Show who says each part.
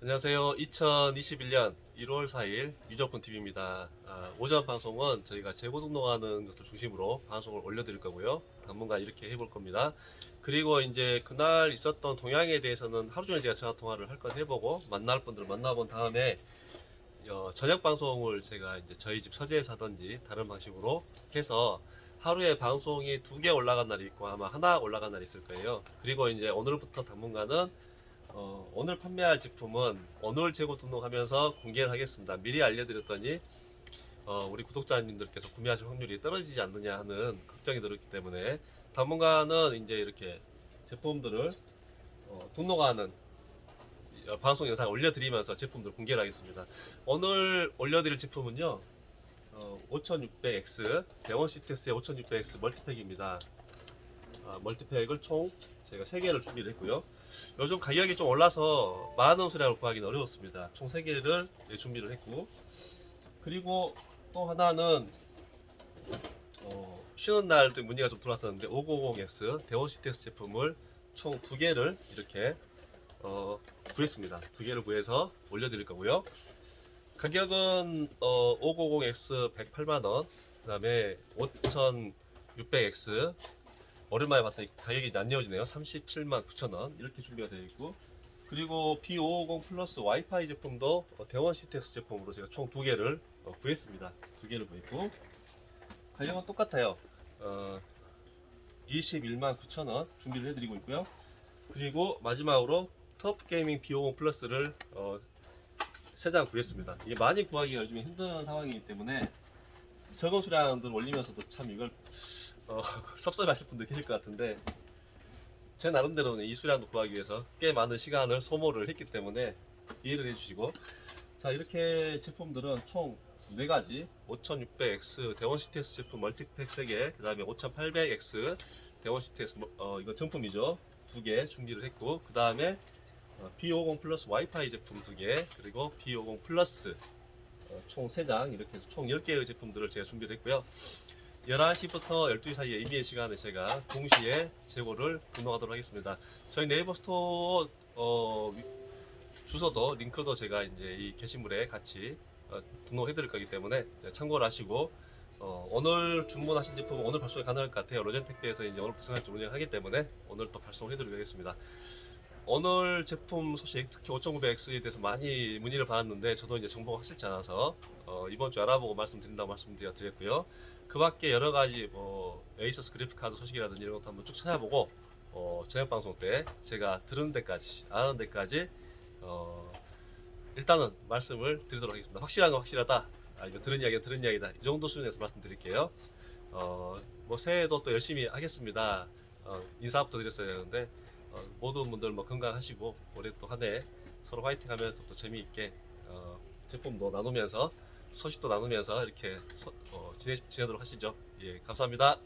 Speaker 1: 안녕하세요. 2021년 1월 4일 유적분 TV입니다. 아, 오전 방송은 저희가 재고 등록하는 것을 중심으로 방송을 올려드릴 거고요. 당분간 이렇게 해볼 겁니다. 그리고 이제 그날 있었던 동향에 대해서는 하루 종일 제가 전화 통화를 할 건 해보고 만날 분들 만나본 다음에 어, 저녁 방송을 제가 이제 저희 집 서재에서 하든지 다른 방식으로 해서 하루에 방송이 두 개 올라간 날이 있고 아마 하나 올라간 날이 있을 거예요. 그리고 이제 오늘부터 당분간은 어, 오늘 판매할 제품은 오늘 재고 등록하면서 공개를 하겠습니다. 미리 알려드렸더니 어, 우리 구독자님들께서 구매하실 확률이 떨어지지 않느냐 하는 걱정이 들었기 때문에 당분간은 이제 이렇게 제품들을 어, 등록하는 어, 방송 영상 올려드리면서 제품들 공개를 하겠습니다. 오늘 올려드릴 제품은요. 어, 5600X 대원 시테스의 5600X 멀티팩입니다. 아, 멀티팩을 총 제가 3개를 준비를 했고요. 요즘 가격이 좀 올라서 만원 수량을 구하기는 어려웠습니다. 총 3개를 준비를 했고 그리고 또 하나는 어, 쉬는 날도 문의가 좀 들어왔었는데 590X 대원 시테스 제품을 총 2개를 이렇게 어, 구했습니다. 2개를 구해서 올려드릴 거고요. 가격은 어, 590X 108만원 그 다음에 5600X 오랜만에 봤더니 가격이 이제 안 이어지네요. 37만 9천 원. 이렇게 준비가 되어 있고. 그리고 P550 플러스 와이파이 제품도 어, 대원 시테스 제품으로 제가 총 두 개를 어, 구했습니다. 두 개를 구했고. 가격은 똑같아요. 어, 21만 9천 원 준비를 해드리고 있고요. 그리고 마지막으로 터프 게이밍 P50 플러스를 어, 세장 구했습니다. 이게 많이 구하기가 요즘에 힘든 상황이기 때문에 적은 수량들 올리면서도 참 이걸 어, 섭섭해하실 분들 계실 것 같은데 제 나름대로는 이 수량도 구하기 위해서 꽤 많은 시간을 소모를 했기 때문에 이해를 해주시고 자 이렇게 제품들은 총 4가지 5600X 대원 CTS 제품 멀티팩 3개 그 다음에 5800X 대원 CTS 어, 이거 정품이죠. 2개 준비를 했고 그 다음에 B50 플러스 와이파이 제품 2개 그리고 B50 플러스 어, 총 3장 이렇게 해서 총 10개의 제품들을 제가 준비를 했고요. 11시부터 12시 사이에 임의의 시간에 제가 동시에 재고를 등록하도록 하겠습니다. 저희 네이버 스토어 어, 위- 주소도 링크도 제가 이제 이 게시물에 같이 어, 등록해 드릴 거기 때문에 참고를 하시고 어, 오늘 주문하신 제품은 오늘 발송이 가능할 것 같아요. 로젠텍대에서 이제 오늘부터 생활 운영하기 때문에 오늘 또 발송해 드리도록 하겠습니다 오늘 제품 소식 특히 5900X에 대해서 많이 문의를 받았는데 저도 이제 정보가 확실치 않아서 어, 이번 주 알아보고 말씀드린다고 말씀드렸고요. 그 밖에 여러 가지 뭐 에이서스 그래픽 카드 소식이라든지 이런 것도 한번 쭉 찾아보고 어, 저녁 방송 때 제가 들은 데까지 아는 데까지 어, 일단은 말씀을 드리도록 하겠습니다. 확실한 건 확실하다. 아, 이거 들은 이야기가 들은 이야기다. 이 정도 수준에서 말씀드릴게요. 어, 뭐 새해도 또 열심히 하겠습니다. 어, 인사부터 드렸어야 되는데 어, 모든 분들 뭐 건강하시고 올해 또 한 해 서로 화이팅 하면서 또 재미있게 어, 제품도 나누면서 소식도 나누면서 이렇게 소- 어, 지내, 지내도록 하시죠. 예, 감사합니다.